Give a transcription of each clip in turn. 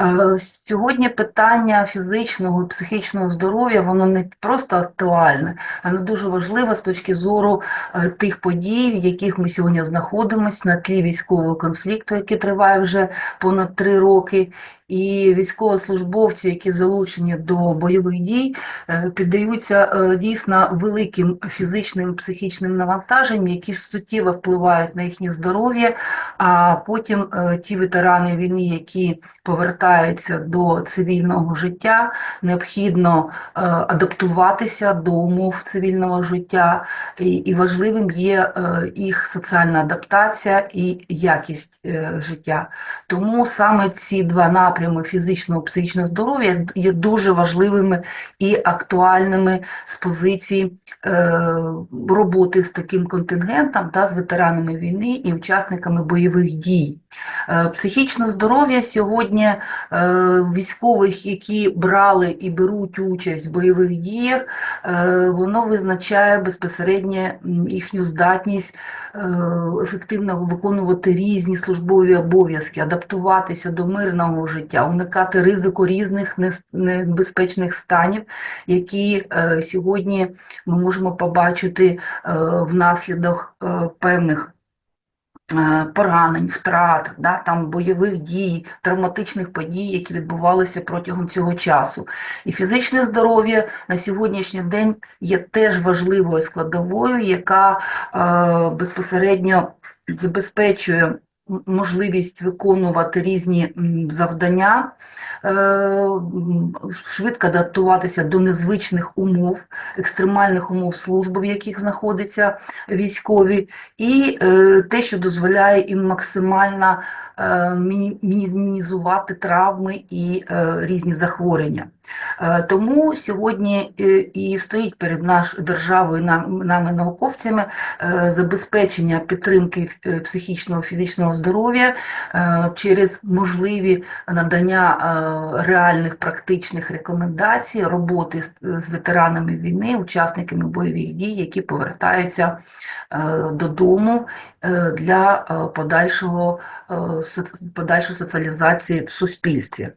Е, Сьогодні питання фізичного і психічного здоров'я, воно не просто актуальне, воно дуже важливе з точки зору е, тих подій, в яких ми сьогодні знаходимося на тлі військового конфлікту, який триває вже понад три роки, і військовослужбовці, які залучені до бойових дій, е, піддаються дійсно великим фізичним і психічним навантаженням, які суттєво впливають на їхнє здоров'я, а потім ті ветерани війни, які повертаються до цивільного життя, необхідно е, адаптуватися до умов цивільного життя, і, важливим є е, їх соціальна адаптація і якість е, життя. Тому саме ці два напрями фізичного і психічного здоров'я є дуже важливими і актуальними з позиції роботи з таким контингентом, та, з ветеранами війни і учасниками бойових дій. Е, Психічне здоров'я сьогодні е, військових, які брали і беруть участь в бойових діях, е, воно визначає безпосередньо їхню здатність ефективно виконувати різні службові обов'язки, адаптуватися до мирного життя, уникати ризику різних небезпечних станів, які сьогодні ми можемо побачити внаслідок певних поранень, втрат, да, там, бойових дій, травматичних подій, які відбувалися протягом цього часу. І фізичне здоров'я на сьогоднішній день є теж важливою складовою, яка е, безпосередньо забезпечує можливість виконувати різні завдання, е, швидко адаптуватися до незвичних умов, екстремальних умов служби, в яких знаходяться військові, і е, те, що дозволяє їм максимально мінімізувати травми і е, різні захворювання. Е, Тому сьогодні е, і стоїть перед нашою державою, нами, науковцями, е, забезпечення підтримки е, психічного фізичного здоров'я е, через можливі надання е, реальних практичних рекомендацій, роботи з, ветеранами війни, учасниками бойових дій, які повертаються е, додому е, для е, подальшого, е, подальшої соціалізації в суспільстві.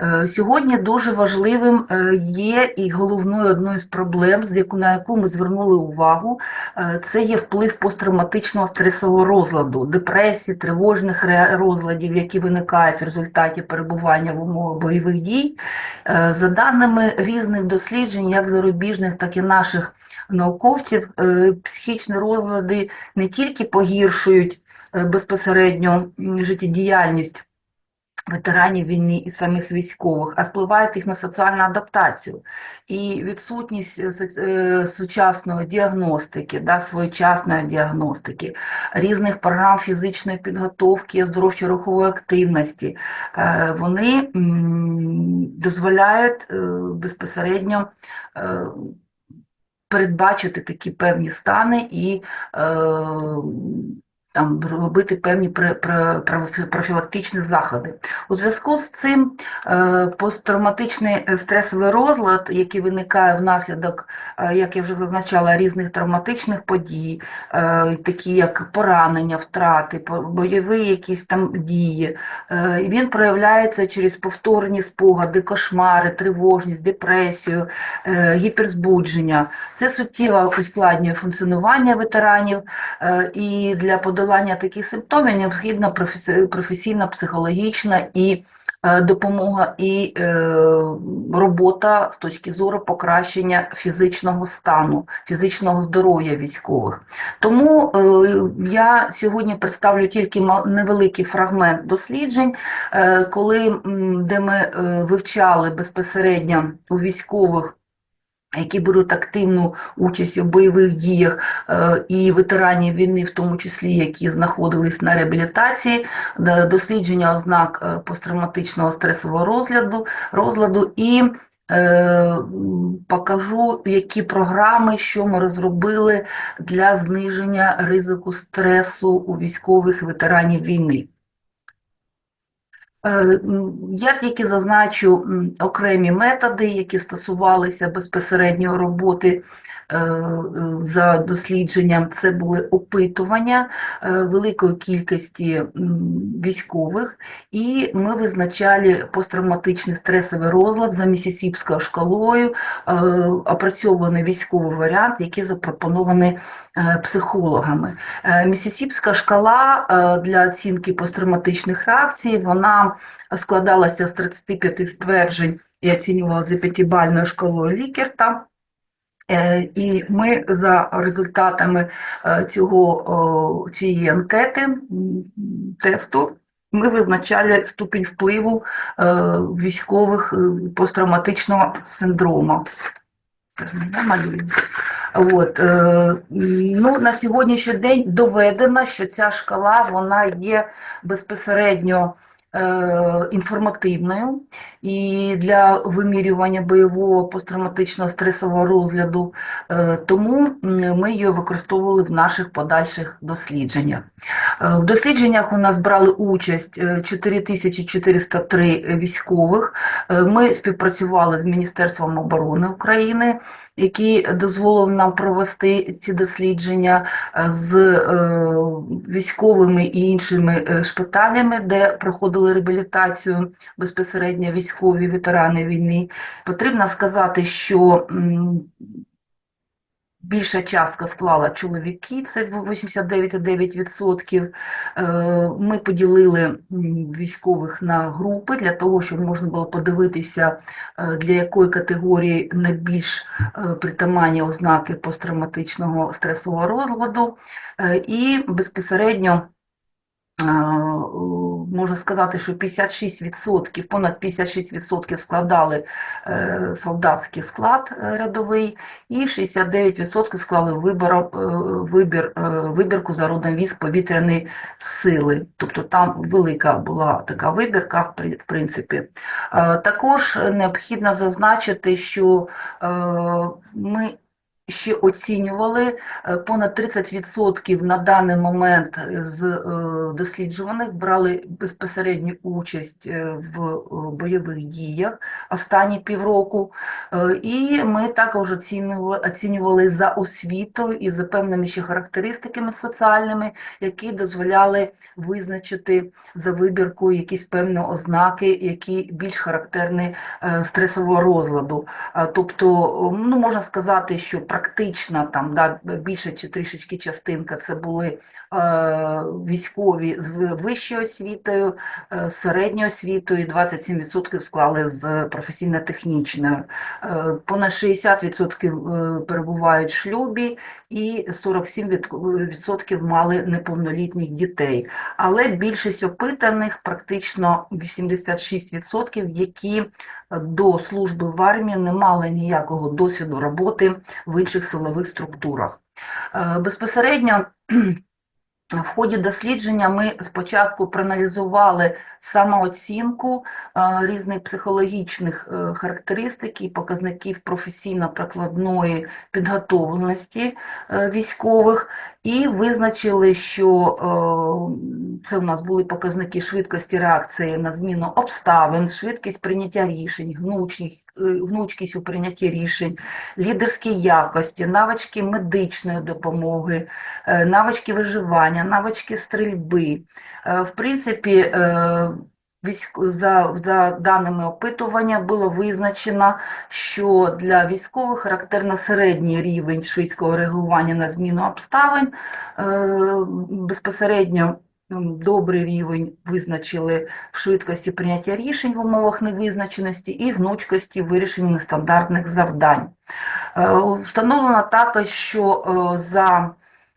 Е, Сьогодні дуже важливим е, є і головною одною з проблем, на яку ми звернули увагу, е, це є вплив посттравматичного стресового розладу, депресії, тривожних розладів, які виникають в результаті перебування в умовах бойових дій. За даними різних досліджень, як зарубіжних, так і наших науковців, психічні розлади не тільки погіршують безпосередньо життєдіяльність ветеранів війни і самих військових, а впливають їх на соціальну адаптацію. І відсутність е, е, сучасної діагностики, да, своєчасної діагностики, різних програм фізичної підготовки, оздоровчо-рухової активності, е, вони дозволяють е, безпосередньо е, передбачити такі певні стани і е, там робити певні профілактичні заходи. У зв'язку з цим е, посттравматичний е, стресовий розлад, який виникає внаслідок, е, як я вже зазначала, різних травматичних подій, такі як поранення, втрати, бойові якісь там дії, він проявляється через повторні спогади, кошмари, тривожність, депресію, гіперзбудження. Це суттєво ускладнює функціонування ветеранів, і для подолання таких симптомів необхідна професійна, психологічна і е, допомога і е, робота з точки зору покращення фізичного стану, фізичного здоров'я військових. Тому е, я сьогодні представлю тільки невеликий фрагмент досліджень, коли, де ми вивчали безпосередньо у військових які беруть активну участь у бойових діях е, і ветеранів війни, в тому числі, які знаходились на реабілітації, е, дослідження ознак е, посттравматичного стресового розладу, розладу і покажу, які програми, що ми розробили для зниження ризику стресу у військових ветеранів війни. Е, Я тільки зазначу окремі методи, які стосувалися безпосередньо роботи е, е, за дослідженням. Це були опитування великої кількості військових, і ми визначали посттравматичний стресовий розлад за місісіпською шкалою, опрацьований військовий варіант, який запропонований психологами. Місісіпська шкала для оцінки посттравматичних реакцій, вона складалася з 35 стверджень і оцінювалася за п'ятибальною шкалою Лікерта. Е, І ми за результатами е, цього, цієї анкети, тесту, ми визначали ступінь впливу е, військових посттравматичного синдрому. От, ну, на сьогоднішній день доведено, що ця шкала вона є безпосередньо інформативною і для вимірювання бойового посттравматичного стресового розгляду, е, тому ми її використовували в наших подальших дослідженнях. Е, В дослідженнях у нас брали участь е, 4403 військових. Е, Ми співпрацювали з Міністерством оборони України, який дозволив нам провести ці дослідження е, з е, військовими і іншими е, шпиталями, де проходили реабілітацію безпосередньо військові ветерани війни. Потрібно сказати, що більша частка склала чоловіки, це 89,9%. Е, Ми поділили військових на групи для того, щоб можна було подивитися, е, для якої категорії найбільш е, притаманні ознаки посттравматичного стресового розладу. І безпосередньо можна сказати, що 56%, понад 56% складали е, солдатський склад рядовий, і 69% склали вибор, е, вибір, е, вибірку за родом військ повітряної сили. Тобто там велика була така вибірка, в принципі. Е, Також необхідно зазначити, що е, ми ще оцінювали е, понад 30% на даний момент з е, досліджуваних брали безпосередню участь е, в е, бойових діях останні півроку. Е, І ми також оцінювали, оцінювали за освітою і за певними ще характеристиками соціальними, які дозволяли визначити за вибіркою якісь певні ознаки, які більш характерні е, стресового розладу. Тобто, ну, можна сказати, що практично там да, більша чи трішечки частинка це були військові з вищою освітою, е, середньою освітою, 27% склали з професійно-технічною. Е, понад 60% е, перебувають в шлюбі і 47% мали неповнолітніх дітей. Але більшість опитаних, практично 86%, які до служби в армії не мали ніякого досвіду роботи в інших силових структурах. Е, Безпосередньо в ході дослідження ми спочатку проаналізували самооцінку е, різних психологічних е, характеристик і показників професійно-прикладної підготовленості е, військових і визначили, що це у нас були показники швидкості реакції на зміну обставин, швидкість прийняття рішень, гнучкість, е, гнучкість у прийнятті рішень, лідерські якості, навички медичної допомоги, навички виживання, навички стрільби. В принципі, за, за даними опитування було визначено, що для військових характерно середній рівень швидкого реагування на зміну обставин. Е, Безпосередньо добрий рівень визначили в швидкості прийняття рішень в умовах невизначеності і гнучкості вирішення нестандартних завдань. Е, Встановлено також, що е, за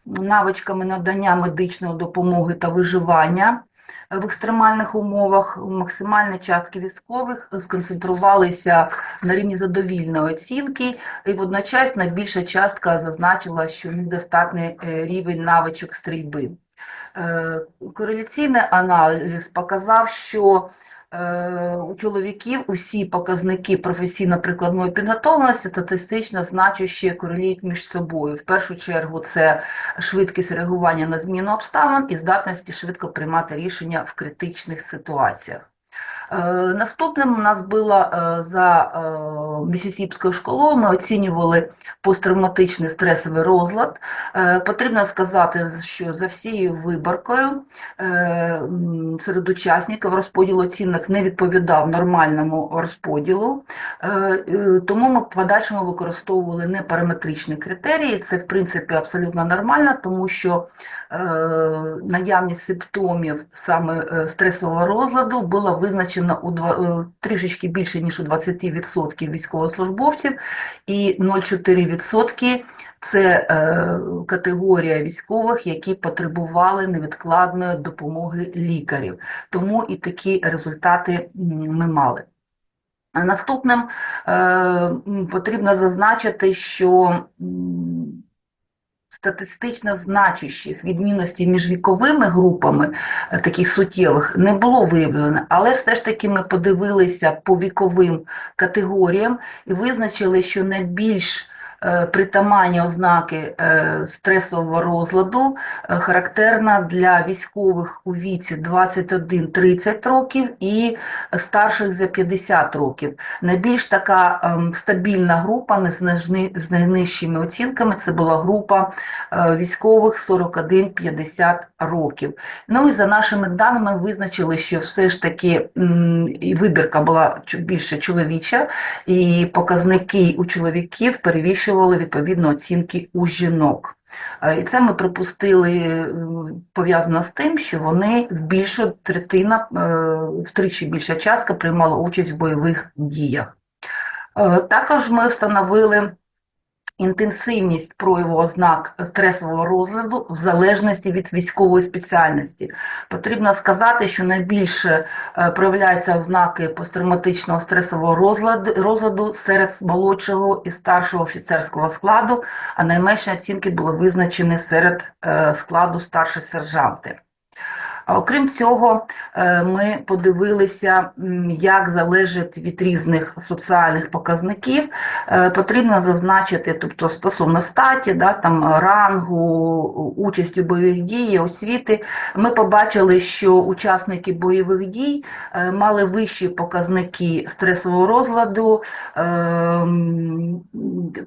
навичками надання медичної допомоги та виживання в екстремальних умовах максимальні частки військових сконцентрувалися на рівні задовільної оцінки, і водночас найбільша частка зазначила, що недостатній е, рівень навичок стрільби. Е, Кореляційний аналіз показав, що у чоловіків усі показники професійно-прикладної підготовленості статистично значуще корелюють між собою. В першу чергу це швидкість реагування на зміну обставин і здатності швидко приймати рішення в критичних ситуаціях. Е, Наступним у нас було е, за е, Місісіпською школою, ми оцінювали посттравматичний стресовий розлад. Потрібно сказати, що за всією виборкою серед учасників розподіл оцінок не відповідав нормальному розподілу, тому ми в подальшому використовували не параметричні критерії. Це, в принципі, абсолютно нормально, тому що наявність симптомів саме стресового розладу була визначена у два, е, трішечки більше, ніж у 20% військовослужбовців, і 0,4% це е, категорія військових, які потребували невідкладної допомоги лікарів. Тому і такі результати ми мали. Наступним е, потрібно зазначити, що статистично значущих відмінностей між віковими групами, е, таких суттєвих, не було виявлено, але все ж таки ми подивилися по віковим категоріям і визначили, що найбільш притаманні ознаки е, стресового розладу е, характерна для військових у віці 21-30 років і старших за 50 років. Найбільш така ем, стабільна група з найнижчими оцінками це була група е, військових 41-50 років. Ну і за нашими даними визначили, що все ж таки вибірка була більше чоловіча, і показники у чоловіків перевищували відповідно оцінки у жінок. Е, І це ми припустили е, пов'язано з тим, що вони в більшу третина, е, втричі більша частка приймала участь в бойових діях. Також ми встановили інтенсивність прояву ознак стресового розладу в залежності від військової спеціальності. Потрібно сказати, що найбільше е, проявляються ознаки посттравматичного стресового розладу, розладу серед молодшого і старшого офіцерського складу, а найменші оцінки були визначені серед е, складу старші сержанти. А окрім цього, е, ми подивилися, як залежить від різних соціальних показників. Е, Потрібно зазначити, тобто стосовно статі, да, там, рангу, участі у бойових дій, освіти, ми побачили, що учасники бойових дій е, мали вищі показники стресового розладу, е, м,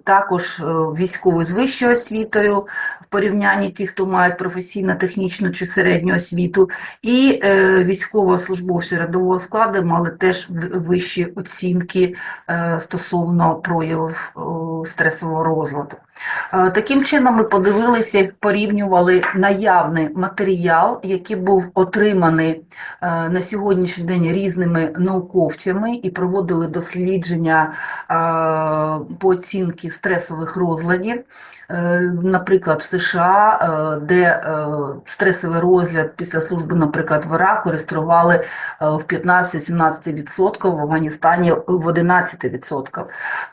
також е, військові з вищою освітою в порівнянні тих, хто мають професійно-технічну чи середню освіту, і е, військовослужбовці рядового складу мали теж вищі оцінки е, стосовно проявів стресового розладу. Таким чином ми подивилися порівнювали наявний матеріал, який був отриманий на сьогоднішній день різними науковцями і проводили дослідження по оцінці стресових розладів. Е, Наприклад, в США, е, де е, стресовий розгляд після служби, наприклад, в Іраку реєстрували в 15-17%, в Афганістані в 11%.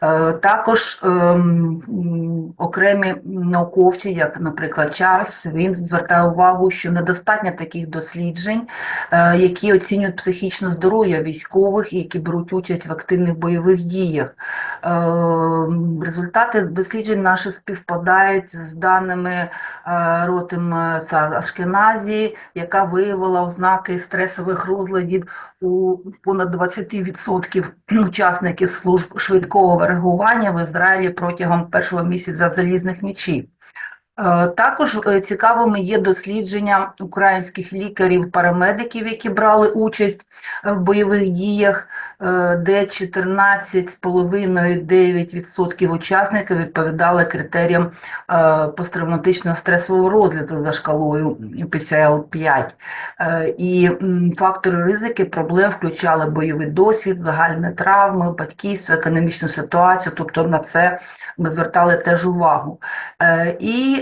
Е, Також ем, окремі науковці, як, наприклад, Чарльз, він звертає увагу, що недостатньо таких досліджень, які оцінюють психічне здоров'я військових, які беруть участь в активних бойових діях. Е, Результати досліджень наші співпадають з даними Ротим Ротем Ашкеназі, яка виявила ознаки стресових розладів у понад 20% учасників служб швидкого реагування в Ізраїлі протягом першого місяця залізних мічів. Е, Також е, цікавими є дослідження українських лікарів-парамедиків, які брали участь е, в бойових діях, де 14,5-9% учасників відповідали критеріям посттравматичного стресового розгляду за шкалою PCL-5. Е, І фактори ризики проблем включали бойовий досвід, загальні травми, батьківство, економічну ситуацію, тобто на це ми звертали теж увагу. Е,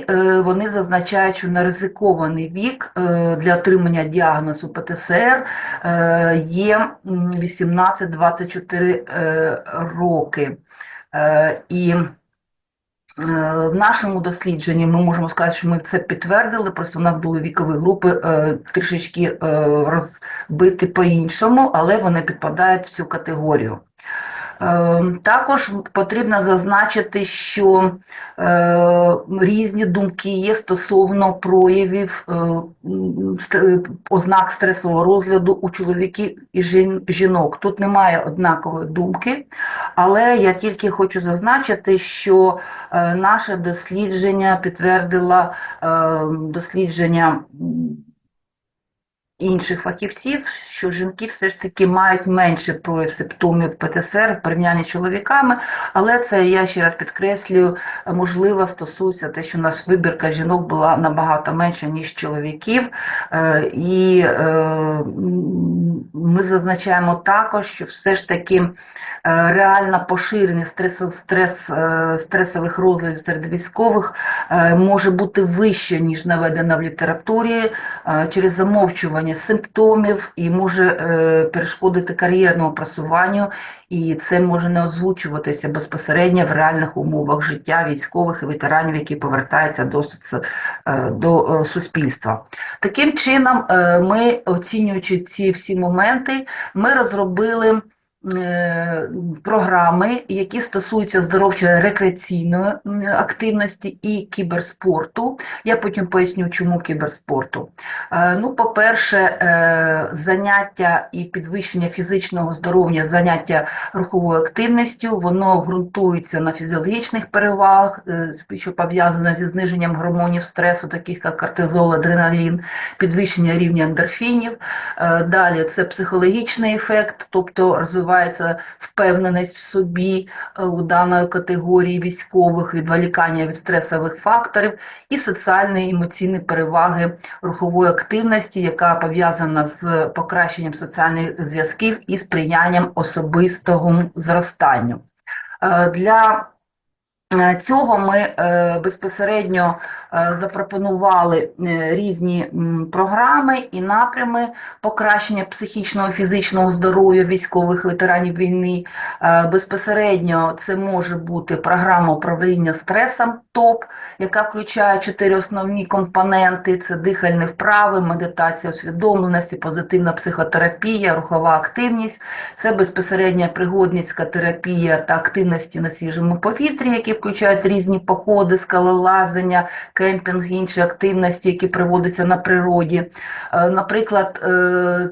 Е, вони зазначають, що на ризикований вік е, для отримання діагнозу ПТСР е, є 18-24 е, роки. І в нашому дослідженні ми можемо сказати, що ми це підтвердили, просто в нас були вікові групи трішечки розбиті по-іншому, але вони підпадають в цю категорію. Е, Також потрібно зазначити, що е, різні думки є стосовно проявів е, ст- ознак стресового розгляду у чоловіків і жінок. Тут немає однакової думки, але я тільки хочу зазначити, що е, наше дослідження підтвердило е, дослідження. Інших фахівців, що жінки все ж таки мають менше прояв симптомів ПТСР в порівнянні з чоловіками, але це я ще раз підкреслюю, можливо, стосується те, що у нас вибірка жінок була набагато менша, ніж чоловіків. Е, І е, ми зазначаємо також, що все ж таки е, реально поширення стрес, е, стресових розладів серед військових може бути вище, ніж наведено в літературі, через замовчування симптомів і може е, перешкодити кар'єрному просуванню, і це може не озвучуватися безпосередньо в реальних умовах життя військових і ветеранів, які повертаються до, е, до е, суспільства. Таким чином, ми, оцінюючи ці всі моменти, ми розробили програми, які стосуються здоровчої рекреаційної активності і кіберспорту. Я потім поясню, чому кіберспорту. Е, Ну, по-перше, е, заняття і підвищення фізичного здоров'я, заняття руховою активністю, воно ґрунтується на фізіологічних перевагах, е, що пов'язане зі зниженням гормонів стресу, таких як кортизол, адреналін, підвищення рівня ендорфінів. Е, Далі це психологічний ефект, тобто розвивається впевненість в собі е, у даної категорії військових, відволікання від стресових факторів і соціальні емоційні переваги рухової активності, яка пов'язана з покращенням соціальних зв'язків і сприянням особистого зростанню. Е, Для цього ми е, безпосередньо е, запропонували е, різні програми і напрями покращення психічного і фізичного здоров'я військових ветеранів війни. Е, Безпосередньо це може бути програма управління стресом ТОП, яка включає чотири основні компоненти: це дихальні вправи, медитація усвідомленості, позитивна психотерапія, рухова активність, це безпосередня пригодницька терапія та активності на свіжому повітрі, які включають різні походи, скалолазання, кемпінг, інші активності, які проводяться на природі. Е, Наприклад, е,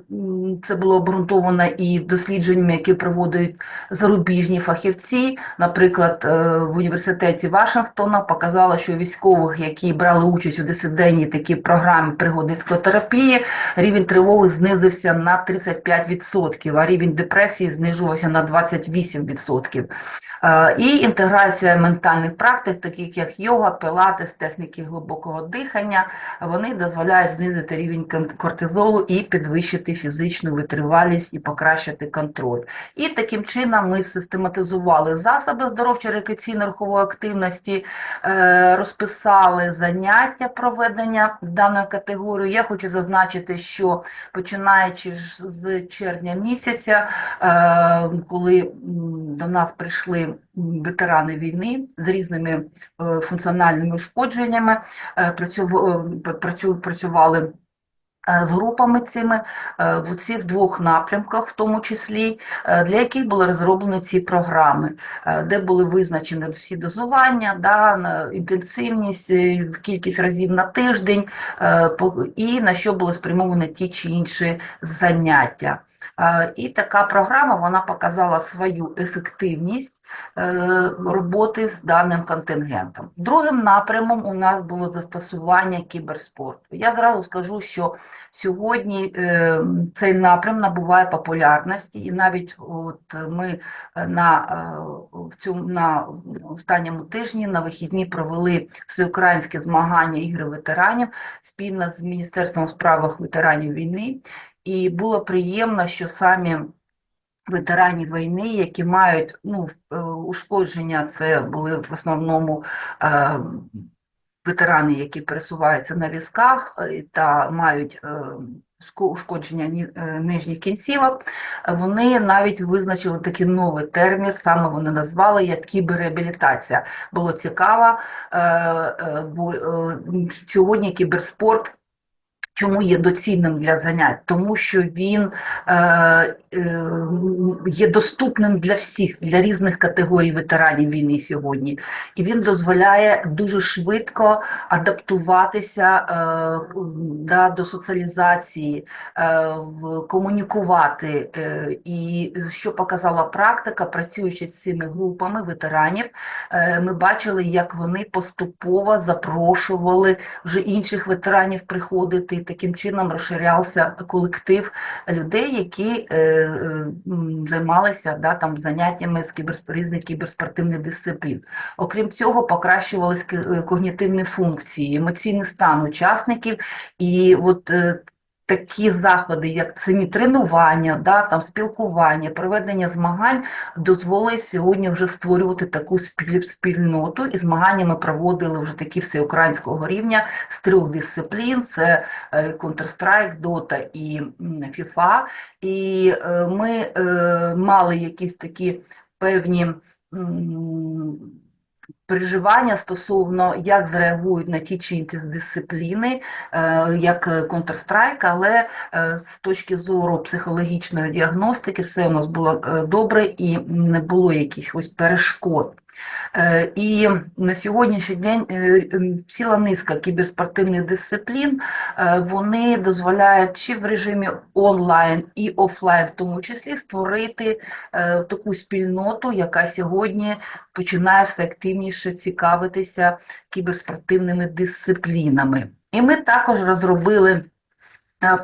це було обґрунтовано і дослідженнями, які проводять зарубіжні фахівці. Наприклад, е, в університеті Вашингтона показало, що військових, які брали участь у десятиденній такій програмі пригодницької терапії, рівень тривоги знизився на 35%, а рівень депресії знижувався на 28%. Е, І інтеграція ментальних практик, таких як йога, пілатес, техніки глибокого дихання, вони дозволяють знизити рівень кортизолу і підвищити фізичну витривалість і покращити контроль. І таким чином ми систематизували засоби здоровчої рекреаційної рухової активності, е, розписали заняття проведення з даною категорією. Я хочу зазначити, що починаючи з червня місяця, е, коли до нас прийшли ветерани війни з різними е, функціональними ушкодженнями, е, е, працю- працювали з групами цими в цих двох напрямках, в тому числі, для яких були розроблені ці програми, де були визначені всі дозування, да, інтенсивність, кількість разів на тиждень і на що були спрямовані ті чи інші заняття. Е, І така програма вона показала свою ефективність е, роботи з даним контингентом. Другим напрямом у нас було застосування кіберспорту. Я зразу скажу, що сьогодні е, цей напрям набуває популярності, і навіть от ми на, в цьому, на останньому тижні на вихідні провели всеукраїнське змагання ігри ветеранів спільно з Міністерством у справах ветеранів війни. І було приємно, що самі ветерані війни, які мають ну, е, ушкодження, це були в основному е, ветерани, які пересуваються на візках е, та мають е, ушкодження е, нижніх кінцівок, вони навіть визначили такий новий термін, саме вони назвали як кіберреабілітація. Було цікаво, бо сьогодні кіберспорт Чому є доцільним для занять? Тому що він е, е, є доступним для всіх, для різних категорій ветеранів війни сьогодні, і він дозволяє дуже швидко адаптуватися е, да, до соціалізації, е, комунікувати. Е, і що показала практика, працюючи з цими групами ветеранів, е, ми бачили, як вони поступово запрошували вже інших ветеранів приходити, таким чином розширявся колектив людей, які е, е, займалися да, там, заняттями з кіберспорізних кіберспортивних дисциплін. Окрім цього, покращувались е, когнітивні функції, емоційний стан учасників, і от такі заходи, як самі тренування, да, там, спілкування, проведення змагань, дозволить сьогодні вже створювати таку спіль- спільноту, і змагання ми проводили вже такі всеукраїнського рівня з трьох дисциплін: це е, Counter-Strike, Dota і FIFA. І е, ми е, мали якісь такі певні переживання стосовно, як зреагують на ті чи інші дисципліни, е, як Counter-Strike, але е, з точки зору психологічної діагностики все у нас було е, добре і не було якихось перешкод. Е, І на сьогоднішній день е, ціла низка кіберспортивних дисциплін, е, вони дозволяють чи в режимі онлайн і офлайн, в тому числі, створити таку спільноту, яка сьогодні починає все активніше цікавитися кіберспортивними дисциплінами. І ми також розробили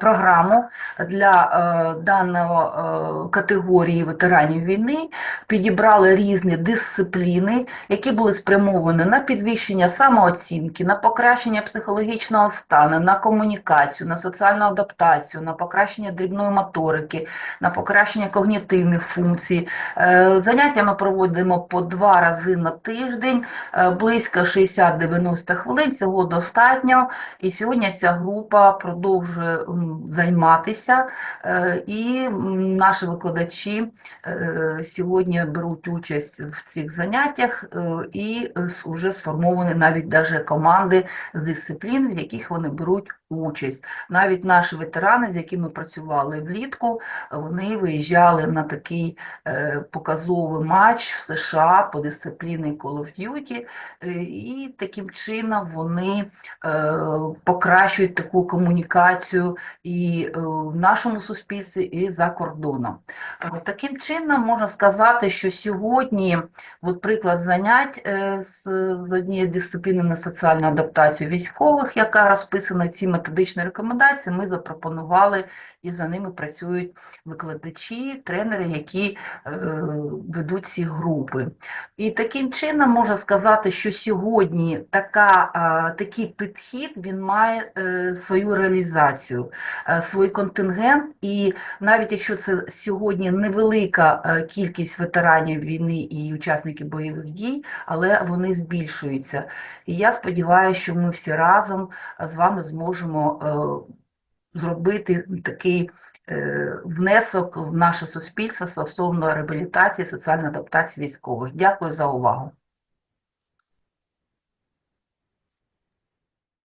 програму для е, даного е, категорії ветеранів війни, підібрали різні дисципліни, які були спрямовані на підвищення самооцінки, на покращення психологічного стану, на комунікацію, на соціальну адаптацію, на покращення дрібної моторики, на покращення когнітивних функцій. Е, Заняття ми проводимо по два рази на тиждень, е, близько 60-90 хвилин, цього достатньо. І сьогодні ця група продовжує займатися, е, і наші викладачі е, сьогодні беруть участь в цих заняттях е, і вже сформовані навіть даже команди з дисциплін, в яких вони беруть участь. Навіть наші ветерани, з якими працювали влітку, вони виїжджали на такий е, показовий матч в США по дисципліні Call of Duty, е, і таким чином вони е, покращують таку комунікацію і в нашому суспільстві, і за кордоном. Таким чином можна сказати, що сьогодні, от приклад занять з, однієї дисципліни на соціальну адаптацію військових, яка розписана в цій методичній рекомендації, ми запропонували і за ними працюють викладачі, тренери, які е, ведуть ці групи. І таким чином можна сказати, що сьогодні така, такий підхід він має е, свою реалізацію, е, свій контингент, і навіть якщо це сьогодні невелика кількість ветеранів війни і учасників бойових дій, але вони збільшуються. І я сподіваюся, що ми всі разом з вами зможемо е, зробити такий е, внесок в наше суспільство стосовно реабілітації, соціальної адаптації військових. Дякую за увагу.